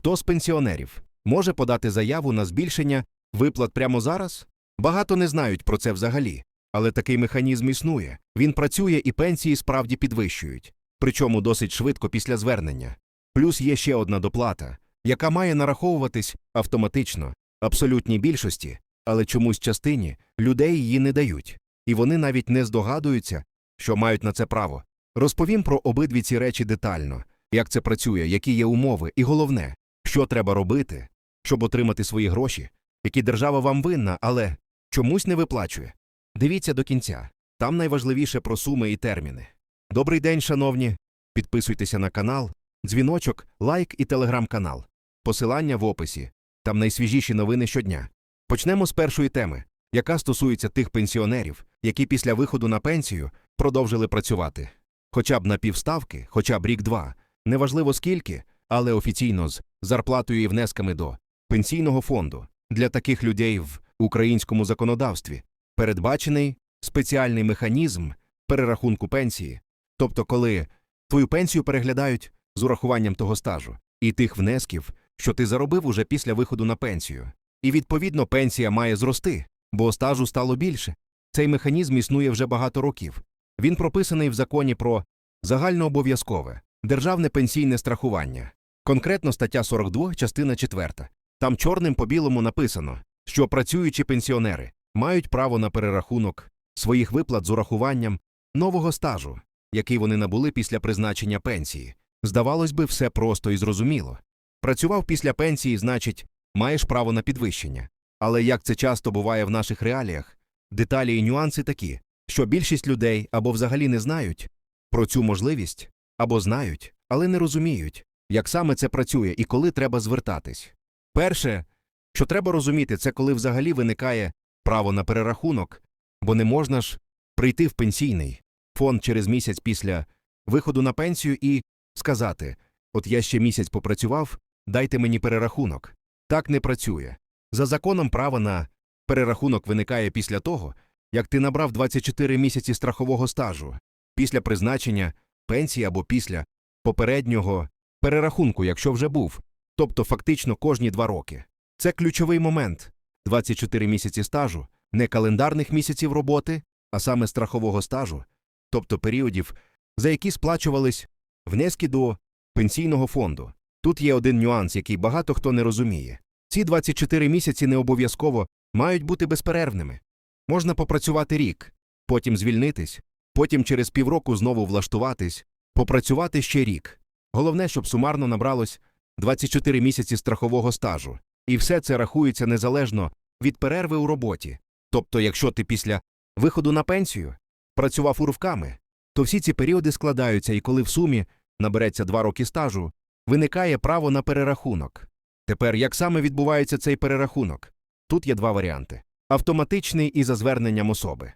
Хто з пенсіонерів може подати заяву на збільшення виплат прямо зараз? Багато не знають про це взагалі, але такий механізм існує. Він працює і пенсії справді підвищують, причому досить швидко після звернення. Плюс є ще одна доплата, яка має нараховуватись автоматично, абсолютній більшості, але чомусь частині людей її не дають, і вони навіть не здогадуються, що мають на це право. Розповім про обидві ці речі детально, як це працює, які є умови, і головне, що треба робити, щоб отримати свої гроші, які держава вам винна, але чомусь не виплачує. Дивіться до кінця. Там найважливіше про суми і терміни. Добрий день, шановні. Підписуйтеся на канал, дзвіночок, лайк і телеграм-канал. Посилання в описі. Там найсвіжіші новини щодня. Почнемо з першої теми, яка стосується тих пенсіонерів, які після виходу на пенсію продовжили працювати. Хоча б на півставки, хоча б рік-два, неважливо скільки, але офіційно з зарплатою і внесками до пенсійного фонду. Для таких людей в українському законодавстві передбачений спеціальний механізм перерахунку пенсії, тобто коли твою пенсію переглядають з урахуванням того стажу і тих внесків, що ти заробив уже після виходу на пенсію. І відповідно пенсія має зрости, бо стажу стало більше. Цей механізм існує вже багато років. Він прописаний в законі про загальнообов'язкове державне пенсійне страхування, конкретно стаття 42, частина 4. Там чорним по білому написано, що працюючі пенсіонери мають право на перерахунок своїх виплат з урахуванням нового стажу, який вони набули після призначення пенсії. Здавалось би, все просто і зрозуміло. Працював після пенсії, значить, маєш право на підвищення. Але як це часто буває в наших реаліях, деталі і нюанси такі, що більшість людей або взагалі не знають про цю можливість, або знають, але не розуміють, як саме це працює і коли треба звертатись. Перше, що треба розуміти, це коли взагалі виникає право на перерахунок, бо не можна ж прийти в пенсійний фонд через місяць після виходу на пенсію і сказати: От я ще місяць попрацював, дайте мені перерахунок. Так не працює. За законом право на перерахунок виникає після того, як ти набрав 24 місяці страхового стажу, після призначення пенсії або після попереднього перерахунку, якщо вже був, тобто фактично кожні два роки. Це ключовий момент 24 місяці стажу, не календарних місяців роботи, а саме страхового стажу, тобто періодів, за які сплачувались внески до пенсійного фонду. Тут є один нюанс, який багато хто не розуміє. Ці 24 місяці не обов'язково мають бути безперервними. Можна попрацювати рік, потім звільнитись, потім через півроку знову влаштуватись, попрацювати ще рік. Головне, щоб сумарно набралось 24 місяці страхового стажу. І все це рахується незалежно від перерви у роботі. Тобто, якщо ти після виходу на пенсію працював урвками, то всі ці періоди складаються, і коли в сумі набереться два роки стажу, виникає право на перерахунок. Тепер, як саме відбувається цей перерахунок? Тут є два варіанти автоматичний і за зверненням особи.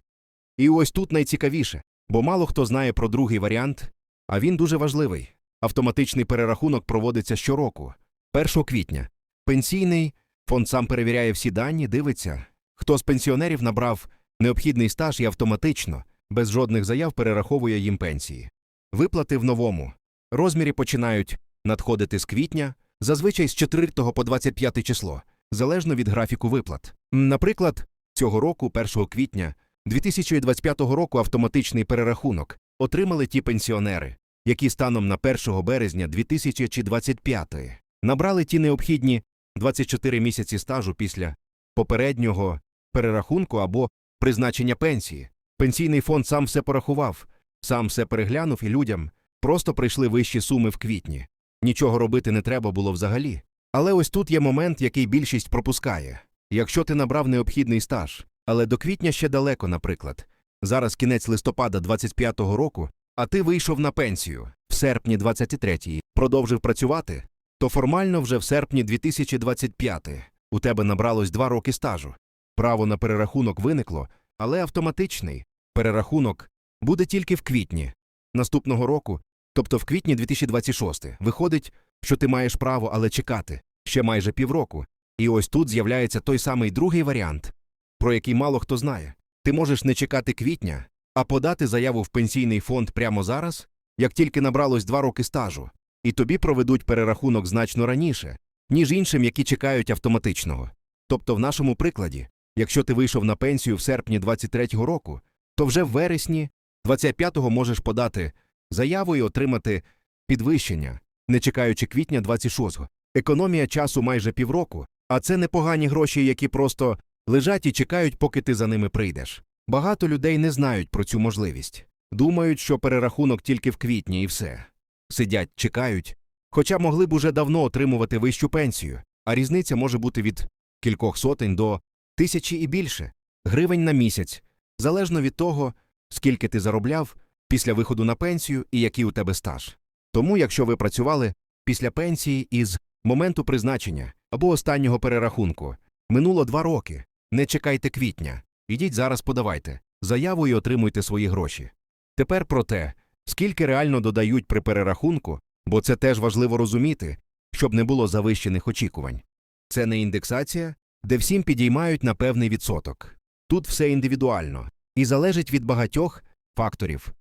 І ось тут найцікавіше, бо мало хто знає про другий варіант, а він дуже важливий. Автоматичний перерахунок проводиться щороку, 1 квітня. Пенсійний фонд сам перевіряє всі дані, дивиться, хто з пенсіонерів набрав необхідний стаж і автоматично, без жодних заяв перераховує їм пенсії. Виплати в новому розмірі починають надходити з квітня, зазвичай з 4 по 25 число, залежно від графіку виплат. Наприклад, цього року, 1 квітня 2025 року, автоматичний перерахунок отримали ті пенсіонери, які станом на 1 березня 2025 набрали ті необхідні 24 місяці стажу після попереднього перерахунку або призначення пенсії. Пенсійний фонд сам все порахував, сам все переглянув і людям просто прийшли вищі суми в квітні. Нічого робити не треба було взагалі. Але ось тут є момент, який більшість пропускає. Якщо ти набрав необхідний стаж, але до квітня ще далеко, наприклад, зараз кінець листопада 25-го року, а ти вийшов на пенсію в серпні 23-ї, продовжив працювати, то формально вже в серпні 2025 у тебе набралось два роки стажу. Право на перерахунок виникло, але автоматичний перерахунок буде тільки в квітні наступного року, тобто в квітні 2026. Виходить, що ти маєш право, але чекати ще майже півроку. І ось тут з'являється той самий другий варіант, про який мало хто знає. Ти можеш не чекати квітня, а подати заяву в пенсійний фонд прямо зараз, як тільки набралось два роки стажу, і тобі проведуть перерахунок значно раніше, ніж іншим, які чекають автоматичного. Тобто, в нашому прикладі, якщо ти вийшов на пенсію в серпні 23-го року, то вже в вересні 25-го можеш подати заяву і отримати підвищення, не чекаючи квітня 26-го. Економія часу майже півроку, а це непогані гроші, які просто лежать і чекають, поки ти за ними прийдеш. Багато людей не знають про цю можливість. Думають, що перерахунок тільки в квітні і все. Сидять, чекають, хоча могли б уже давно отримувати вищу пенсію, а різниця може бути від кількох сотень до тисячі і більше гривень на місяць, залежно від того, скільки ти заробляв після виходу на пенсію і який у тебе стаж. Тому, якщо ви працювали після пенсії із моменту призначення або останнього перерахунку, минуло два роки, не чекайте квітня, ідіть зараз подавайте заяву і отримуйте свої гроші. Тепер про те, скільки реально додають при перерахунку, бо це теж важливо розуміти, щоб не було завищених очікувань. Це не індексація, де всім підіймають на певний відсоток. Тут все індивідуально і залежить від багатьох факторів.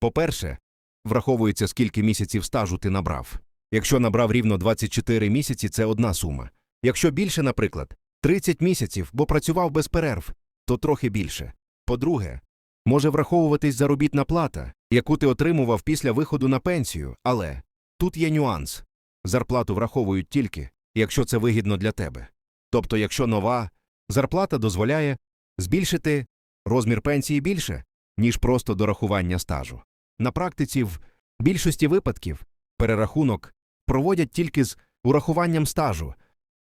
По-перше, враховується, скільки місяців стажу ти набрав. Якщо набрав рівно 24 місяці, це одна сума. Якщо більше, наприклад, 30 місяців, бо працював без перерв, то трохи більше. По-друге, може враховуватись заробітна плата, яку ти отримував після виходу на пенсію, але тут є нюанс. Зарплату враховують тільки, якщо це вигідно для тебе. Тобто, якщо нова зарплата дозволяє збільшити розмір пенсії більше, ніж просто дорахування стажу. На практиці в більшості випадків перерахунок проводять тільки з урахуванням стажу,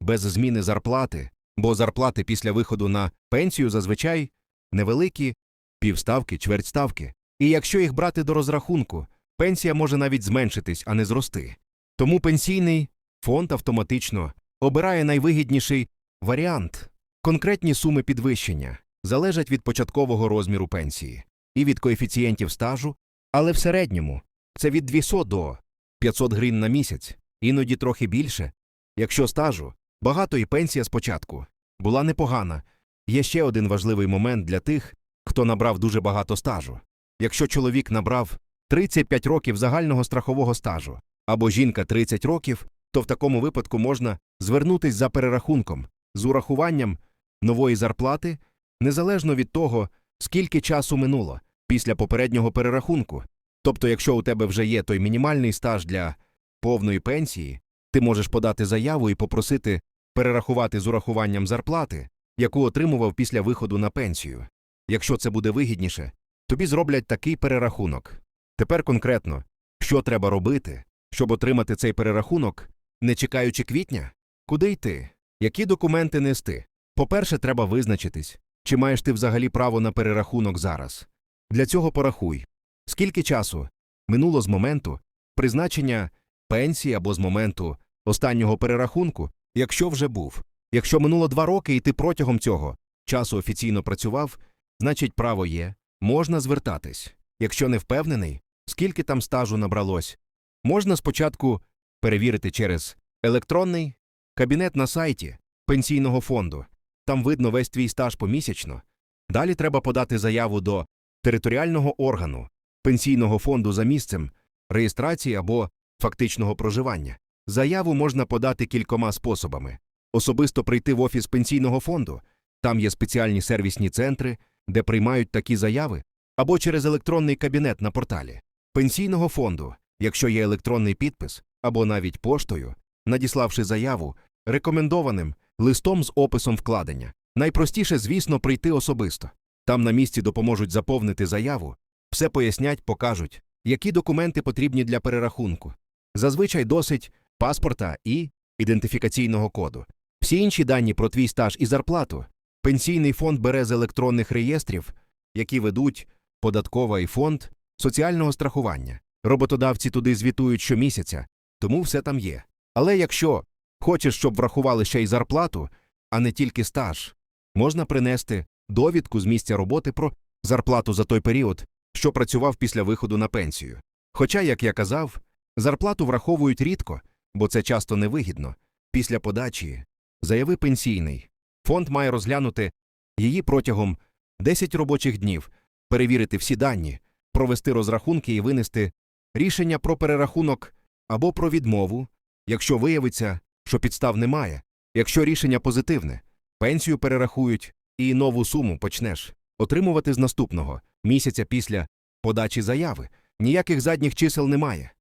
без зміни зарплати, бо зарплати після виходу на пенсію зазвичай невеликі, півставки, чвертьставки. І якщо їх брати до розрахунку, пенсія може навіть зменшитись, а не зрости. Тому пенсійний фонд автоматично обирає найвигідніший варіант. Конкретні суми підвищення залежать від початкового розміру пенсії і від коефіцієнтів стажу, але в середньому це від 200 до 500 гривень на місяць, іноді трохи більше. Якщо стажу, багато і пенсія спочатку була непогана. Є ще один важливий момент для тих, хто набрав дуже багато стажу. Якщо чоловік набрав 35 років загального страхового стажу або жінка 30 років, то в такому випадку можна звернутись за перерахунком з урахуванням нової зарплати, незалежно від того, скільки часу минуло після попереднього перерахунку. Тобто, якщо у тебе вже є той мінімальний стаж для повної пенсії, ти можеш подати заяву і попросити перерахувати з урахуванням зарплати, яку отримував після виходу на пенсію. Якщо це буде вигідніше, тобі зроблять такий перерахунок. Тепер конкретно, що треба робити, щоб отримати цей перерахунок, не чекаючи квітня? Куди йти? Які документи нести? По-перше, треба визначитись, чи маєш ти взагалі право на перерахунок зараз. Для цього порахуй, скільки часу минуло з моменту призначення пенсії або з моменту останнього перерахунку, якщо вже був. Якщо минуло два роки і ти протягом цього часу офіційно працював, значить право є, можна звертатись. Якщо не впевнений, скільки там стажу набралось, можна спочатку перевірити через електронний кабінет на сайті пенсійного фонду. Там видно весь твій стаж помісячно. Далі треба подати заяву до територіального органу пенсійного фонду за місцем реєстрації або фактичного проживання. Заяву можна подати кількома способами: особисто прийти в офіс пенсійного фонду, там є спеціальні сервісні центри, де приймають такі заяви, або через електронний кабінет на порталі пенсійного фонду, якщо є електронний підпис, або навіть поштою, надіславши заяву рекомендованим листом з описом вкладення. Найпростіше, звісно, прийти особисто. Там на місці допоможуть заповнити заяву, все пояснять, покажуть, які документи потрібні для перерахунку. Зазвичай досить паспорта і ідентифікаційного коду. Всі інші дані про твій стаж і зарплату пенсійний фонд бере з електронних реєстрів, які ведуть податкова і фонд соціального страхування. Роботодавці туди звітують щомісяця, тому все там є. Але якщо хочеш, щоб врахували ще й зарплату, а не тільки стаж, можна принести довідку з місця роботи про зарплату за той період, що працював після виходу на пенсію. Хоча, як я казав, зарплату враховують рідко, бо це часто невигідно. Після подачі заяви пенсійний. Фонд має розглянути її протягом 10 робочих днів, перевірити всі дані, провести розрахунки і винести рішення про перерахунок або про відмову, якщо виявиться, що підстав немає. Якщо рішення позитивне, пенсію перерахують і нову суму почнеш отримувати з наступного місяця після подачі заяви. Ніяких задніх чисел немає.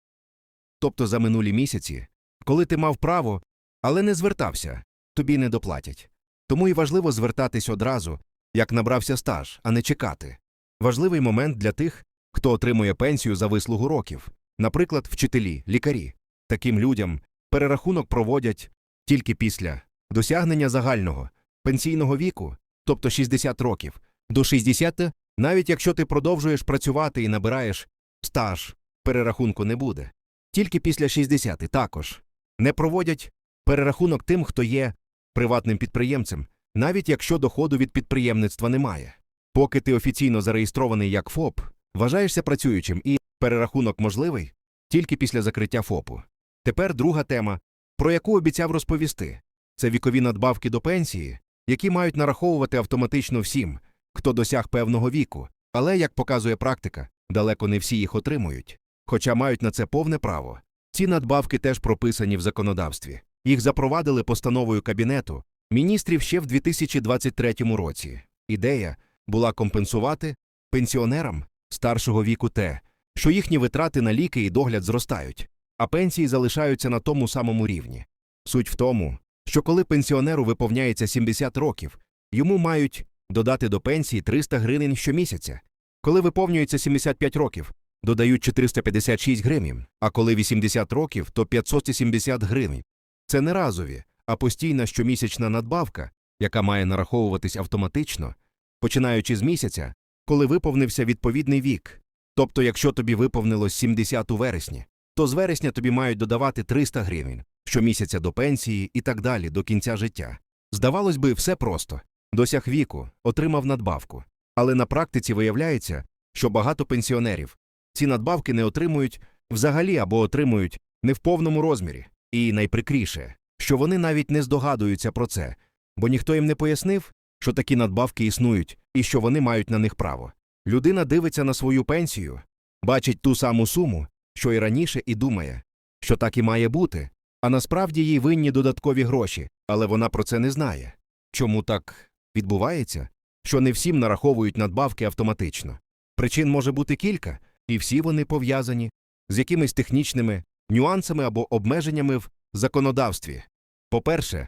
Тобто за минулі місяці, коли ти мав право, але не звертався, тобі не доплатять. Тому і важливо звертатись одразу, як набрався стаж, а не чекати. Важливий момент для тих, хто отримує пенсію за вислугу років, наприклад, вчителі, лікарі. Таким людям перерахунок проводять тільки після досягнення загального пенсійного віку, тобто 60 років, до 60, навіть якщо ти продовжуєш працювати і набираєш стаж, перерахунку не буде. Тільки після 60 також не проводять перерахунок тим, хто є приватним підприємцем, навіть якщо доходу від підприємництва немає. Поки ти офіційно зареєстрований як ФОП, вважаєшся працюючим і перерахунок можливий тільки після закриття ФОПу. Тепер друга тема, про яку обіцяв розповісти це вікові надбавки до пенсії, які мають нараховувати автоматично всім, хто досяг певного віку, але, як показує практика, далеко не всі їх отримують, хоча мають на це повне право. Ці надбавки теж прописані в законодавстві. Їх запровадили постановою Кабінету міністрів ще в 2023 році. Ідея була компенсувати пенсіонерам старшого віку те, що їхні витрати на ліки і догляд зростають, а пенсії залишаються на тому самому рівні. Суть в тому, що коли пенсіонеру виповняється 70 років, йому мають додати до пенсії 300 гривень щомісяця. Коли виповнюється 75 років, додають 456 гривень, а коли 80 років, то 570 гривень. Це не разові, а постійна щомісячна надбавка, яка має нараховуватись автоматично, починаючи з місяця, коли виповнився відповідний вік. Тобто, якщо тобі виповнилось 70 у вересні, то з вересня тобі мають додавати 300 гривень щомісяця до пенсії і так далі до кінця життя. Здавалось би, все просто досяг віку, отримав надбавку. Але на практиці виявляється, що багато пенсіонерів ці надбавки не отримують взагалі або отримують не в повному розмірі. І найприкріше, що вони навіть не здогадуються про це, бо ніхто їм не пояснив, що такі надбавки існують і що вони мають на них право. Людина дивиться на свою пенсію, бачить ту саму суму, що й раніше, і думає, що так і має бути, а насправді їй винні додаткові гроші, але вона про це не знає. Чому так відбувається? Що не всім нараховують надбавки автоматично. Причин може бути кілька, і всі вони пов'язані з якимись технічними нюансами або обмеженнями в законодавстві. По-перше,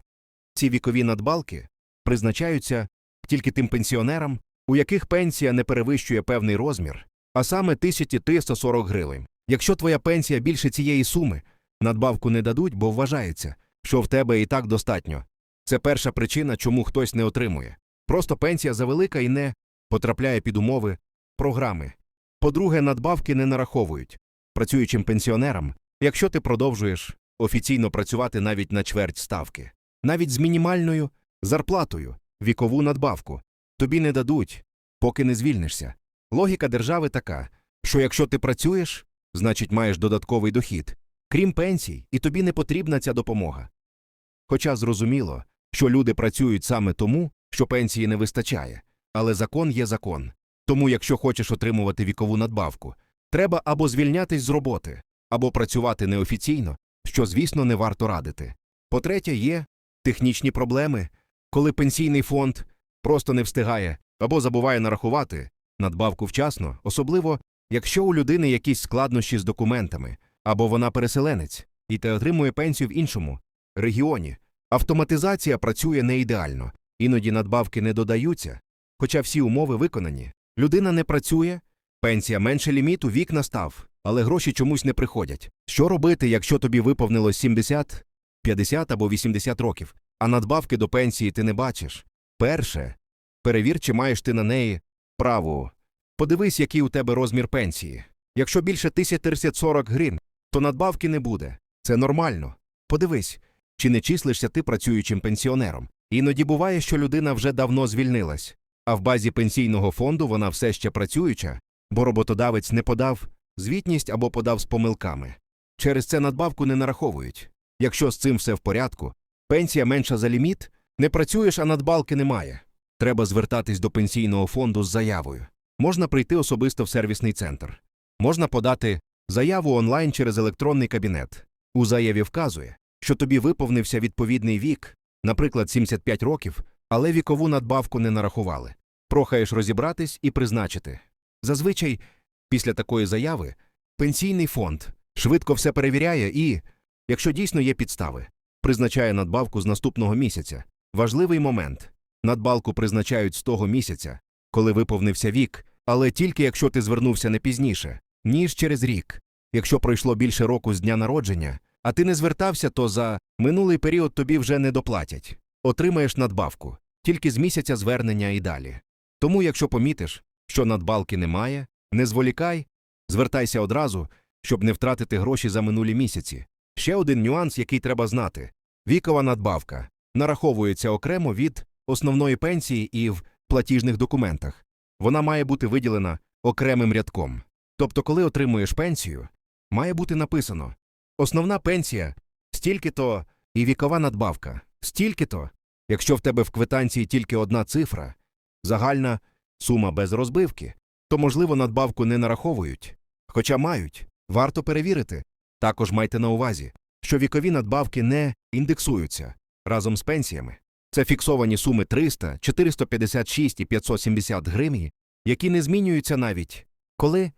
ці вікові надбавки призначаються тільки тим пенсіонерам, у яких пенсія не перевищує певний розмір, а саме 1340 гривень. Якщо твоя пенсія більше цієї суми, надбавку не дадуть, бо вважається, що в тебе і так достатньо. Це перша причина, чому хтось не отримує. Просто пенсія завелика і не потрапляє під умови програми. По-друге, надбавки не нараховують працюючим пенсіонерам, якщо ти продовжуєш офіційно працювати навіть на чверть ставки, навіть з мінімальною зарплатою, вікову надбавку, тобі не дадуть, поки не звільнишся. Логіка держави така, що якщо ти працюєш, значить маєш додатковий дохід, крім пенсій, і тобі не потрібна ця допомога. Хоча зрозуміло, що люди працюють саме тому, що пенсії не вистачає, але закон є закон. Тому, якщо хочеш отримувати вікову надбавку, треба або звільнятись з роботи, або працювати неофіційно, що, звісно, не варто радити. По-третє, є технічні проблеми, коли пенсійний фонд просто не встигає або забуває нарахувати надбавку вчасно, особливо якщо у людини якісь складнощі з документами, або вона переселенець, і те отримує пенсію в іншому регіоні. Автоматизація працює не ідеально, іноді надбавки не додаються, хоча всі умови виконані. Людина не працює, пенсія менше ліміту, вік настав, але гроші чомусь не приходять. Що робити, якщо тобі виповнилось 70, 50 або 80 років, а надбавки до пенсії ти не бачиш? Перше, перевір, чи маєш ти на неї право. Подивись, який у тебе розмір пенсії. Якщо більше 1340 гривень, то надбавки не буде. Це нормально. Подивись, чи не числишся ти працюючим пенсіонером. Іноді буває, що людина вже давно звільнилась, а в базі пенсійного фонду вона все ще працююча, бо роботодавець не подав звітність або подав з помилками. Через це надбавку не нараховують. Якщо з цим все в порядку, пенсія менша за ліміт, не працюєш, а надбавки немає. Треба звертатись до пенсійного фонду з заявою. Можна прийти особисто в сервісний центр. Можна подати заяву онлайн через електронний кабінет. У заяві вказує, що тобі виповнився відповідний вік, наприклад, 75 років, але вікову надбавку не нарахували. Прохаєш розібратись і призначити. Зазвичай, після такої заяви, пенсійний фонд швидко все перевіряє і, якщо дійсно є підстави, призначає надбавку з наступного місяця. Важливий момент надбавку призначають з того місяця, коли виповнився вік, але тільки якщо ти звернувся не пізніше, ніж через рік. Якщо пройшло більше року з дня народження, а ти не звертався, то за минулий період тобі вже не доплатять. Отримаєш надбавку тільки з місяця звернення і далі. Тому, якщо помітиш, що надбавки немає, не зволікай, звертайся одразу, щоб не втратити гроші за минулі місяці. Ще один нюанс, який треба знати вікова надбавка нараховується окремо від основної пенсії і в платіжних документах. Вона має бути виділена окремим рядком. Тобто, коли отримуєш пенсію, має бути написано основна пенсія стільки-то і вікова надбавка стільки-то. Якщо в тебе в квитанції тільки одна цифра, загальна сума без розбивки, то, можливо, надбавку не нараховують. Хоча мають, варто перевірити. Також майте на увазі, що вікові надбавки не індексуються разом з пенсіями. Це фіксовані суми 300, 456 і 570 гривень, які не змінюються навіть, коли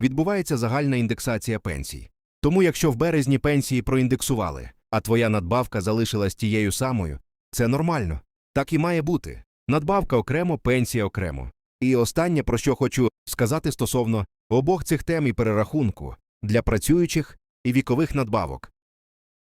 відбувається загальна індексація пенсій. Тому якщо в березні пенсії проіндексували, а твоя надбавка залишилась тією самою, це нормально. Так і має бути. Надбавка окремо, пенсія окремо. І останнє, про що хочу сказати стосовно обох цих тем і перерахунку для працюючих і вікових надбавок.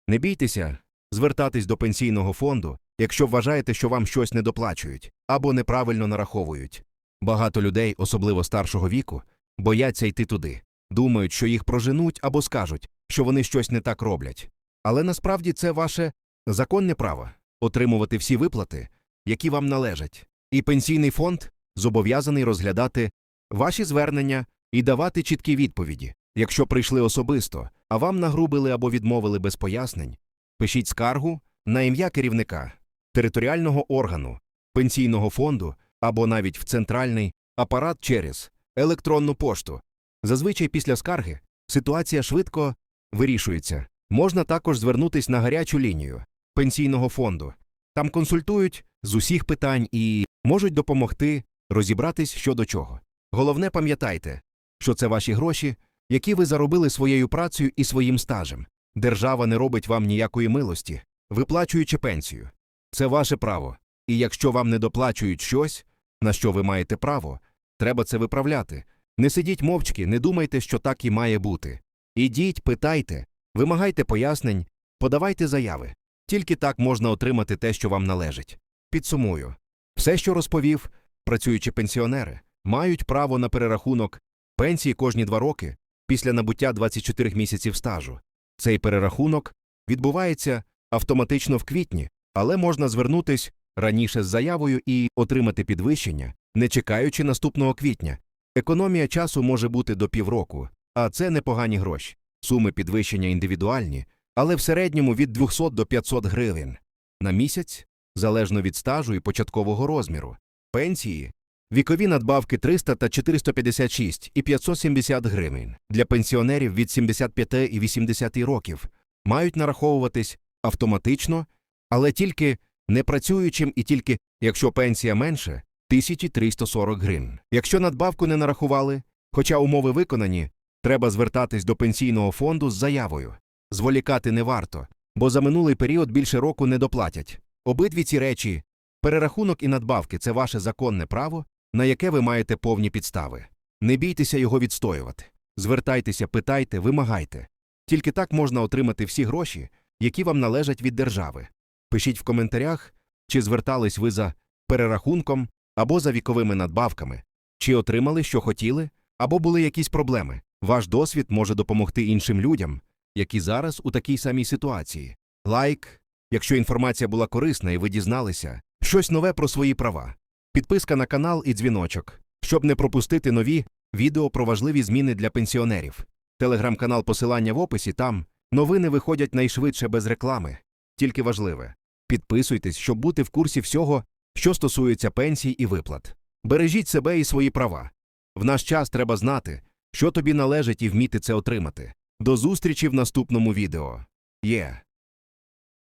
Не бійтеся звертатись до пенсійного фонду, якщо вважаєте, що вам щось недоплачують або неправильно нараховують. Багато людей, особливо старшого віку, бояться йти туди, думають, що їх проженуть або скажуть, що вони щось не так роблять. Але насправді це ваше законне право отримувати всі виплати, які вам належать. І пенсійний фонд зобов'язаний розглядати ваші звернення і давати чіткі відповіді. Якщо прийшли особисто, а вам нагрубили або відмовили без пояснень, пишіть скаргу на ім'я керівника, територіального органу, пенсійного фонду або навіть в центральний апарат через електронну пошту. Зазвичай після скарги ситуація швидко вирішується. Можна також звернутись на гарячу лінію пенсійного фонду. Там консультують з усіх питань і можуть допомогти розібратись щодо чого. Головне пам'ятайте, що це ваші гроші, які ви заробили своєю працею і своїм стажем. Держава не робить вам ніякої милості, виплачуючи пенсію. Це ваше право. І якщо вам не доплачують щось, на що ви маєте право, треба це виправляти. Не сидіть мовчки, не думайте, що так і має бути. Ідіть, питайте, вимагайте пояснень, подавайте заяви. Тільки так можна отримати те, що вам належить. Підсумую. Все, що розповів, працюючі пенсіонери, мають право на перерахунок пенсії кожні два роки після набуття 24 місяців стажу. Цей перерахунок відбувається автоматично в квітні, але можна звернутись раніше з заявою і отримати підвищення, не чекаючи наступного квітня. Економія часу може бути до півроку, а це непогані гроші. Суми підвищення індивідуальні, але в середньому від 200 до 500 гривень на місяць, залежно від стажу і початкового розміру. Пенсії вікові надбавки 300 та 456 і 570 гривень для пенсіонерів від 75 і 80 років мають нараховуватись автоматично, але тільки непрацюючим і тільки якщо пенсія менше 1340 гривень. Якщо надбавку не нарахували, хоча умови виконані, треба звертатись до пенсійного фонду з заявою. Зволікати не варто, бо за минулий період більше року не доплатять. Обидві ці речі перерахунок і надбавки це ваше законне право, на яке ви маєте повні підстави. Не бійтеся його відстоювати. Звертайтеся, питайте, вимагайте. Тільки так можна отримати всі гроші, які вам належать від держави. Пишіть в коментарях, чи звертались ви за перерахунком або за віковими надбавками, чи отримали, що хотіли, або були якісь проблеми. Ваш досвід може допомогти іншим людям, які зараз у такій самій ситуації. Лайк, якщо інформація була корисна і ви дізналися щось нове про свої права. Підписка на канал і дзвіночок, щоб не пропустити нові відео про важливі зміни для пенсіонерів. Телеграм-канал посилання в описі там новини виходять найшвидше без реклами. Тільки важливе. Підписуйтесь, щоб бути в курсі всього, що стосується пенсій і виплат. Бережіть себе і свої права. В наш час треба знати, що тобі належить і вміти це отримати. До зустрічі в наступному відео. Є.